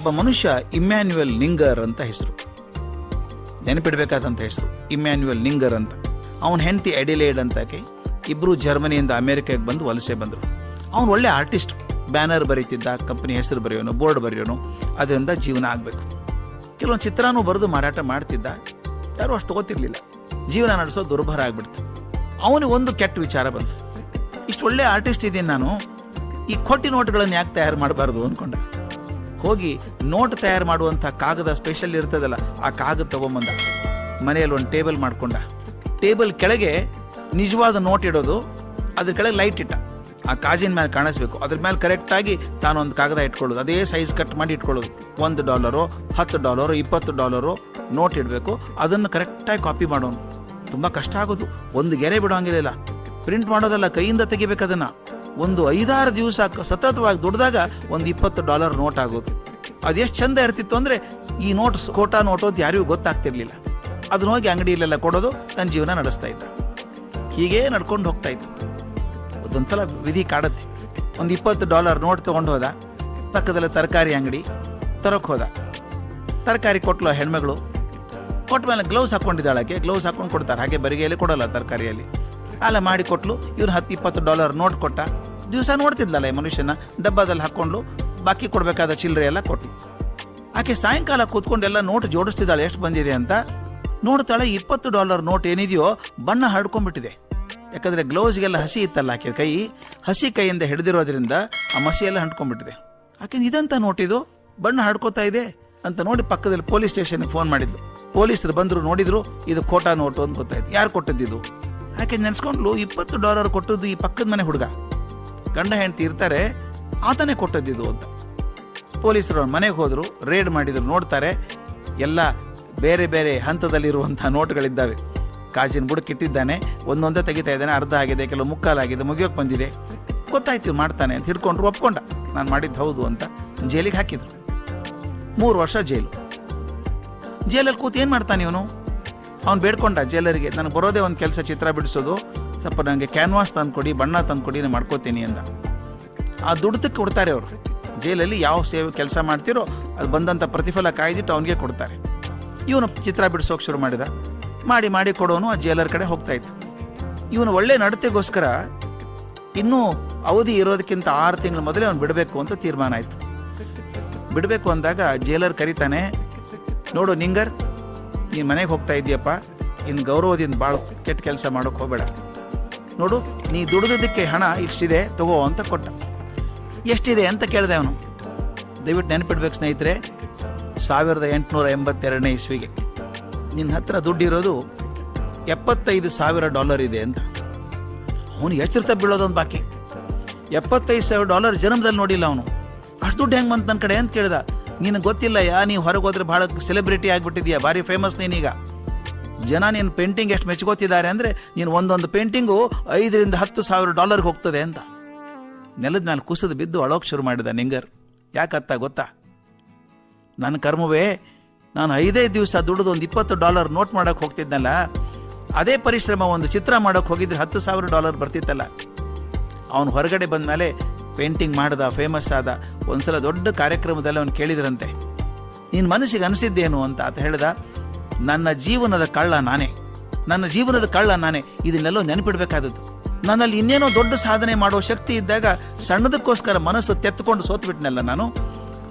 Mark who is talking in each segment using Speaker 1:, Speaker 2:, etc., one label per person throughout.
Speaker 1: ಒಬ್ಬ ಮನುಷ್ಯ ಇಮ್ಯಾನ್ಯುಯಲ್ ನಿಂಗರ್ ಅಂತ ಹೆಸರು. ನೆನಪಿಡ್ಬೇಕಾದಂತ ಹೆಸರು, ಇಮ್ಯಾನ್ಯುಯಲ್ ನಿಂಗರ್ ಅಂತ. ಅವನ ಹೆಂಡತಿ ಅಡಿಲೇಡ್ ಅಂತಾಕೆ ಇಬ್ರು ಜರ್ಮನಿಯಿಂದ ಅಮೆರಿಕಕ್ಕೆ ಬಂದು ವಲಸೆ ಬಂದರು. ಅವನು ಒಳ್ಳೆ ಆರ್ಟಿಸ್ಟ್, ಬ್ಯಾನರ್ ಬರೀತಿದ್ದ, ಕಂಪನಿ ಹೆಸರು ಬರೆಯೋನು, ಬೋರ್ಡ್ ಬರೆಯೋನು, ಅದರಿಂದ ಜೀವನ ಆಗಬೇಕು. ಕೆಲವೊಂದು ಚಿತ್ರನೂ ಬರೆದು ಮಾರಾಟ ಮಾಡ್ತಿದ್ದ, ಯಾರು ಅಷ್ಟು ತಗೋತಿರ್ಲಿಲ್ಲ. ಜೀವನ ನಡೆಸೋ ದುರ್ಭರ ಆಗ್ಬಿಡ್ತು. ಅವನಿಗೆ ಒಂದು ಕೆಟ್ಟ ವಿಚಾರ ಬಂತು. ಇಷ್ಟು ಒಳ್ಳೆ ಆರ್ಟಿಸ್ಟ್ ಇದ್ದೀನಿ ನಾನು, ಈ ಕೊಟ್ಟಿ ನೋಟ್ಗಳನ್ನು ಯಾಕೆ ತಯಾರು ಮಾಡಬಾರ್ದು ಅಂದ್ಕೊಂಡ ಹೋಗಿ ನೋಟ್ ತಯಾರು ಮಾಡುವಂಥ ಕಾಗದ ಸ್ಪೆಷಲ್ ಇರ್ತದಲ್ಲ, ಆ ಕಾಗದ ತಗೊಂಬಂದ ಮನೆಯಲ್ಲಿ ಒಂದು ಟೇಬಲ್ ಮಾಡಿಕೊಂಡ. ಟೇಬಲ್ ಕೆಳಗೆ ನಿಜವಾದ ನೋಟ್ ಇಡೋದು, ಅದ್ರ ಕೆಳಗೆ ಲೈಟ್ ಇಟ್ಟ. ಆ ಕಾಜಿನ ಮೇಲೆ ಕಾಣಿಸ್ಬೇಕು. ಅದ್ರ ಮೇಲೆ ಕರೆಕ್ಟಾಗಿ ತಾನೊಂದು ಕಾಗದ ಇಟ್ಕೊಳ್ಳೋದು. ಅದೇ ಸೈಜ್ ಕಟ್ ಮಾಡಿ ಇಟ್ಕೊಳ್ಳೋದು. ಒಂದು ಡಾಲರು ಹತ್ತು ಡಾಲರು ಇಪ್ಪತ್ತು ಡಾಲರು ನೋಟ್ ಇಡಬೇಕು. ಅದನ್ನು ಕರೆಕ್ಟಾಗಿ ಕಾಪಿ ಮಾಡೋನು. ತುಂಬ ಕಷ್ಟ ಆಗೋದು. ಒಂದು ಗೆರೆ ಬಿಡೋಂಗಿಲ್ಲ ಪ್ರಿಂಟ್ ಮಾಡೋದಲ್ಲ, ಕೈಯಿಂದ ತೆಗಿಬೇಕು ಅದನ್ನ. ಒಂದು ಐದಾರು ದಿವಸ ಸತತವಾಗಿ ದುಡ್ದಾಗ ಒಂದು ಇಪ್ಪತ್ತು ಡಾಲರ್ ನೋಟ್ ಆಗೋದು. ಅದೆಷ್ಟು ಚಂದ ಇರ್ತಿತ್ತು ಅಂದರೆ ಈ ನೋಟ್ ಕೋಟಾ ನೋಟು ಅಂತ ಯಾರಿಗೂ ಗೊತ್ತಾಗ್ತಿರ್ಲಿಲ್ಲ. ಅದನ್ನ ಹೋಗಿ ಅಂಗಡಿಯಲ್ಲೆಲ್ಲ ಕೊಡೋದು ತನ್ನ ಜೀವನ ನಡೆಸ್ತಾ ಇದ್ದ. ಹೀಗೇ ನಡ್ಕೊಂಡು ಹೋಗ್ತಾ ಇತ್ತು. ಅದೊಂದ್ಸಲ ವಿಧಿ ಕಾಡತ್ತೆ ಒಂದು ಇಪ್ಪತ್ತು ಡಾಲರ್ ನೋಟ್ ತೊಗೊಂಡು ಹೋದ. ಪಕ್ಕದಲ್ಲೇ ತರಕಾರಿ ಅಂಗಡಿ ತರಕ್ಕೆ ಹೋದ. ತರಕಾರಿ ಕೊಟ್ಲು ಹೆಣ್ಮಗಳು. ಕೊಟ್ಟ ಮೇಲೆ ಗ್ಲೌಸ್ ಹಾಕ್ಕೊಂಡಿದ್ದಾಳಕ್ಕೆ ಗ್ಲೌಸ್ ಹಾಕೊಂಡು ಕೊಡ್ತಾರೆ. ಹಾಗೆ ಬರಿಗೆಯಲ್ಲಿ ಕೊಡಲ್ಲ ತರಕಾರಿಯಲ್ಲಿ. ಅಲ್ಲ, ಮಾಡಿ ಕೊಟ್ಲು. ಇವ್ರು ಹತ್ತು, ಇಪ್ಪತ್ತು ಡಾಲರ್ ನೋಟ್ ಕೊಟ್ಟ. ದಿವಸ ನೋಡ್ತಿದ್ಲಲ್ಲ ಈ ಮನುಷ್ಯನ, ಡಬ್ಬದಲ್ಲಿ ಹಾಕ್ಕೊಂಡು ಬಾಕಿ ಕೊಡಬೇಕಾದ ಚಿಲ್ಲರೆ ಎಲ್ಲ ಕೊಟ್ಟು ಆಕೆ ಸಾಯಂಕಾಲ ಕೂತ್ಕೊಂಡೆಲ್ಲ ನೋಟ್ ಜೋಡಿಸ್ತಿದ್ದಾಳೆ, ಎಷ್ಟು ಬಂದಿದೆ ಅಂತ. ನೋಡ್ತಾಳೆ ಇಪ್ಪತ್ತು ಡಾಲರ್ ನೋಟ್ ಏನಿದೆಯೋ ಬಣ್ಣ ಹರಡ್ಕೊಂಡ್ಬಿಟ್ಟಿದೆ. ಯಾಕಂದರೆ ಗ್ಲೌಸ್ಗೆಲ್ಲ ಹಸಿ ಇತ್ತಲ್ಲ ಆಕೆ ಕೈ, ಹಸಿ ಕೈಯಿಂದ ಹಿಡಿದಿರೋದ್ರಿಂದ ಆ ಮಸಿಯೆಲ್ಲ ಹಂಟ್ಕೊಂಡ್ಬಿಟ್ಟಿದೆ ಆಕೆ ಇದಂತ ನೋಟಿದು ಬಣ್ಣ ಹಡ್ಕೋತಾ ಇದೆ ಅಂತ ನೋಡಿ ಪಕ್ಕದಲ್ಲಿ ಪೊಲೀಸ್ ಸ್ಟೇಷನ್ಗೆ ಫೋನ್ ಮಾಡಿದ್ದು ಪೊಲೀಸರು ಬಂದರು ನೋಡಿದ್ರು, ಇದು ಖೋಟಾ ನೋಟು ಅಂತ ಗೊತ್ತಾಯ್ತು. ಯಾರು ಕೊಟ್ಟದ್ದಿದು? ಆಕೆ ನೆನೆಸ್ಕೊಂಡ್ಲು, ಇಪ್ಪತ್ತು ಡಾಲರ್ ಕೊಟ್ಟದ್ದು ಈ ಪಕ್ಕದ ಮನೆ ಹುಡುಗ. ಗಂಡ ಹೆಂಡತಿ ಇರ್ತಾರೆ, ಆತನೇ ಕೊಟ್ಟದ್ದಿದು ಅಂತ. ಪೊಲೀಸರು ಮನೆಗೆ ಹೋದರು, ರೇಡ್ ಮಾಡಿದ್ರು, ನೋಡ್ತಾರೆ, ಎಲ್ಲ ಬೇರೆ ಬೇರೆ ಹಂತದಲ್ಲಿರುವಂಥ ನೋಟ್ಗಳಿದ್ದಾವೆ. ಕಾಜಿನ ಬುಡಕ್ಕಿಟ್ಟಿದ್ದಾನೆ, ಒಂದೊಂದೇ ತೆಗಿತಾ ಇದ್ದಾನೆ, ಅರ್ಧ ಆಗಿದೆ, ಕೆಲವು ಮುಕ್ಕಾಲಾಗಿದೆ, ಮುಗಿಯೋಕೆ ಬಂದಿದೆ. ಗೊತ್ತಾಯ್ತು ಮಾಡ್ತಾನೆ ಅಂತ ಹಿಡ್ಕೊಂಡ್ರು ಒಪ್ಕೊಂಡ. ನಾನು ಮಾಡಿದ್ದು ಹೌದು ಅಂತ ಜೈಲಿಗೆ ಹಾಕಿದ್ರು. ಮೂರು ವರ್ಷ ಜೈಲು. ಜೈಲಲ್ಲಿ ಕೂತು ಏನು ಮಾಡ್ತಾನೆ ಇವನು? ಅವ್ನು ಬೇಡ್ಕೊಂಡ ಜೈಲರಿಗೆ, ನನಗೆ ಬರೋದೇ ಒಂದು ಕೆಲಸ ಚಿತ್ರ ಬಿಡಿಸೋದು ಸ್ವಲ್ಪ ನನಗೆ ಕ್ಯಾನ್ವಾಸ್ ತಂದ್ಕೊಡಿ ಬಣ್ಣ ತಂದ್ಕೊಡಿ ನಾನು ಮಾಡ್ಕೋತೀನಿ ಅಂತ. ಆ ದುಡ್ದಕ್ಕೆ ಕೊಡ್ತಾರೆ ಅವರು. ಜೈಲಲ್ಲಿ ಯಾವ ಸೇವೆ ಕೆಲಸ ಮಾಡ್ತಿರೋ, ಅದು ಬಂದಂಥ ಪ್ರತಿಫಲ ಕಾಯ್ದಿಟ್ಟು ಅವನಿಗೆ ಕೊಡ್ತಾರೆ. ಇವನು ಚಿತ್ರ ಬಿಡಿಸೋಕೆ ಶುರು ಮಾಡಿದ. ಮಾಡಿ ಮಾಡಿ ಕೊಡೋನು ಆ ಜೈಲರ್ ಕಡೆ ಹೋಗ್ತಾ ಇತ್ತು. ಇವನು ಒಳ್ಳೆ ನಡತೆಗೋಸ್ಕರ ಇನ್ನೂ ಅವಧಿ ಇರೋದಕ್ಕಿಂತ ಆರು ತಿಂಗಳ ಮೊದಲೇ ಅವ್ನು ಬಿಡಬೇಕು ಅಂತ ತೀರ್ಮಾನ ಆಯಿತು. ಬಿಡಬೇಕು ಅಂದಾಗ ಜೈಲರ್ ಕರೀತಾನೆ, ನೋಡು ನಿಂಗರ್, ನೀನು ಮನೆಗೆ ಹೋಗ್ತಾ ಇದ್ದೀಯಪ್ಪ ಇನ್ನು ಗೌರವದಿಂದ ಭಾಳ ಕೆಟ್ಟ ಕೆಲಸ ಮಾಡೋಕೆ ಹೋಗಬೇಡ. ನೋಡು, ನೀ ದುಡಿದಕ್ಕೆ ಹಣ ಇಷ್ಟಿದೆ, ತಗೋ ಅಂತ ಕೊಟ್ಟ. ಎಷ್ಟಿದೆ ಅಂತ ಕೇಳಿದೆ ಅವನು. ದಯವಿಟ್ಟು ನೆನಪಿಡ್ಬೇಕು ಸ್ನೇಹಿತರೆ, ಸಾವಿರದ ಎಂಟುನೂರ ಎಂಬತ್ತೆರಡನೇ ಇಸ್ವಿಗೆ. ನಿನ್ನ ಹತ್ರ ದುಡ್ಡಿರೋದು ಎಪ್ಪತ್ತೈದು ಸಾವಿರ ಡಾಲರ್ ಇದೆ ಅಂತ. ಅವನು ಎಚ್ಚರಿತ ಬೀಳೋದೊಂದು ಬಾಕಿ. ಎಪ್ಪತ್ತೈದು ಸಾವಿರ ಡಾಲರ್ ಜನ್ಮದಲ್ಲಿ ನೋಡಿಲ್ಲ ಅವನು. ಅಷ್ಟು ದುಡ್ಡು ಹೆಂಗೆ ಬಂತು ನನ್ನ ಕಡೆ ಅಂತ ಕೇಳಿದ. ನಿನಗೆ ಗೊತ್ತಿಲ್ಲ ಯಾ ನೀವು ಹೊರಗೆ ಹೋದ್ರೆ ಭಾಳ ಸೆಲೆಬ್ರಿಟಿ ಆಗಿಬಿಟ್ಟಿದ್ಯಾ, ಭಾರಿ ಫೇಮಸ್ ನೀನೀಗ. ಜನ ನೀನು ಪೇಂಟಿಂಗ್ ಎಷ್ಟು ಮೆಚ್ಕೋತಿದ್ದಾರೆ ಅಂದರೆ ನೀನು ಒಂದೊಂದು ಪೇಂಟಿಂಗು ಐದರಿಂದ ಹತ್ತು ಸಾವಿರ ಡಾಲರ್ಗೆ ಹೋಗ್ತದೆ ಅಂತ. ನೆಲದ ಮೇಲೆ ಕುಸಿದು ಬಿದ್ದು ಅಳೋಕೆ ಶುರು ಮಾಡಿದ ನಿಂಗರ್. ಯಾಕತ್ತ ಗೊತ್ತಾ? ನನ್ನ ಕರ್ಮವೇ, ನಾನು ಐದೇ ದಿವಸ ದುಡಿದು ಒಂದು ಇಪ್ಪತ್ತು ಡಾಲರ್ ನೋಟ್ ಮಾಡೋಕೆ ಹೋಗ್ತಿದ್ನಲ್ಲ, ಅದೇ ಪರಿಶ್ರಮ ಒಂದು ಚಿತ್ರ ಮಾಡೋಕೆ ಹೋಗಿದ್ರೆ ಹತ್ತು ಸಾವಿರ ಡಾಲರ್ ಬರ್ತಿತ್ತಲ್ಲ. ಅವನು ಹೊರಗಡೆ ಬಂದ ಮೇಲೆ ಪೇಂಟಿಂಗ್ ಮಾಡ್ದ, ಫೇಮಸ್ ಆದ, ಒಂದ್ಸಲ ದೊಡ್ಡ ಕಾರ್ಯಕ್ರಮದಲ್ಲಿ ಅವನು ಕೇಳಿದ್ರಂತೆ. ನಿನ್ನ ಮನಸ್ಸಿಗೆ ಅನಿಸಿದ್ದೇನು ಅಂತ ಅಂತ ಹೇಳ್ದ ನನ್ನ ಜೀವನದ ಕಳ್ಳ ನಾನೇ. ನನ್ನ ಜೀವನದ ಕಳ್ಳ ನಾನೇ. ಇದನ್ನೆಲ್ಲೋ ನೆನಪಿಡಬೇಕಾದದ್ದು. ನನ್ನಲ್ಲಿ ಇನ್ನೇನೋ ದೊಡ್ಡ ಸಾಧನೆ ಮಾಡೋ ಶಕ್ತಿ ಇದ್ದಾಗ ಸಣ್ಣದಕ್ಕೋಸ್ಕರ ಮನಸ್ಸು ತೆತ್ತುಕೊಂಡು ಸೋತ್ಬಿಟ್ನಲ್ಲ ನಾನು.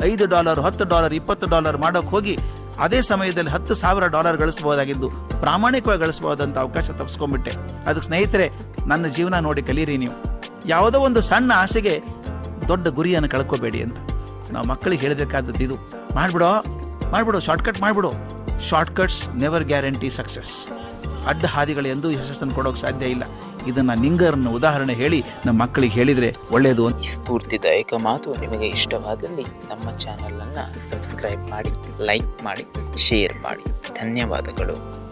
Speaker 1: ಐದು ಡಾಲರ್, ಹತ್ತು ಡಾಲರ್, ಇಪ್ಪತ್ತು ಡಾಲರ್ ಮಾಡೋಕೆ ಹೋಗಿ ಅದೇ ಸಮಯದಲ್ಲಿ ಹತ್ತು ಸಾವಿರ ಡಾಲರ್ ಗಳಿಸಬಹುದಾಗಿದ್ದು ಪ್ರಾಮಾಣಿಕವಾಗಿ ಗಳಿಸಬಹುದಂತ ಅವಕಾಶ ತಪ್ಪಿಸ್ಕೊಂಡ್ಬಿಟ್ಟೆ ಅದಕ್ಕೆ ಸ್ನೇಹಿತರೆ, ನನ್ನ ಜೀವನ ನೋಡಿ ಕಲೀರಿ ನೀವು. ಯಾವುದೋ ಒಂದು ಸಣ್ಣ ಆಸೆಗೆ ದೊಡ್ಡ ಗುರಿಯನ್ನು ಕಳ್ಕೋಬೇಡಿ ಅಂತ. ನಾವು ಮಕ್ಕಳಿಗೆ ಹೇಳಬೇಕಾದದ್ದು ಇದು. ಮಾಡಿಬಿಡೋ, ಮಾಡಿಬಿಡು ಶಾರ್ಟ್ಕಟ್ ಮಾಡ್ಬಿಡು. ಶಾರ್ಟ್ಕಟ್ಸ್ ನೆವರ್ ಗ್ಯಾರಂಟಿ ಸಕ್ಸಸ್ ಅಡ್ಡ ಹಾದಿಗಳು ಎಂದೂ ಯಶಸ್ಸನ್ನು ಕೊಡೋಕೆ ಸಾಧ್ಯ ಇಲ್ಲ. ಇದನ್ನು ನಿಂಗರ್ನ ಉದಾಹರಣೆ ಹೇಳಿ ನಮ್ಮ ಮಕ್ಕಳಿಗೆ ಹೇಳಿದರೆ ಒಳ್ಳೆಯದು
Speaker 2: ಈ ಸ್ಫೂರ್ತಿದಾಯಕ ಮಾತು ನಿಮಗೆ ಇಷ್ಟವಾದಲ್ಲಿ ನಮ್ಮ ಚಾನಲನ್ನು ಸಬ್ಸ್ಕ್ರೈಬ್ ಮಾಡಿ, ಲೈಕ್ ಮಾಡಿ, ಶೇರ್ ಮಾಡಿ. ಧನ್ಯವಾದಗಳು.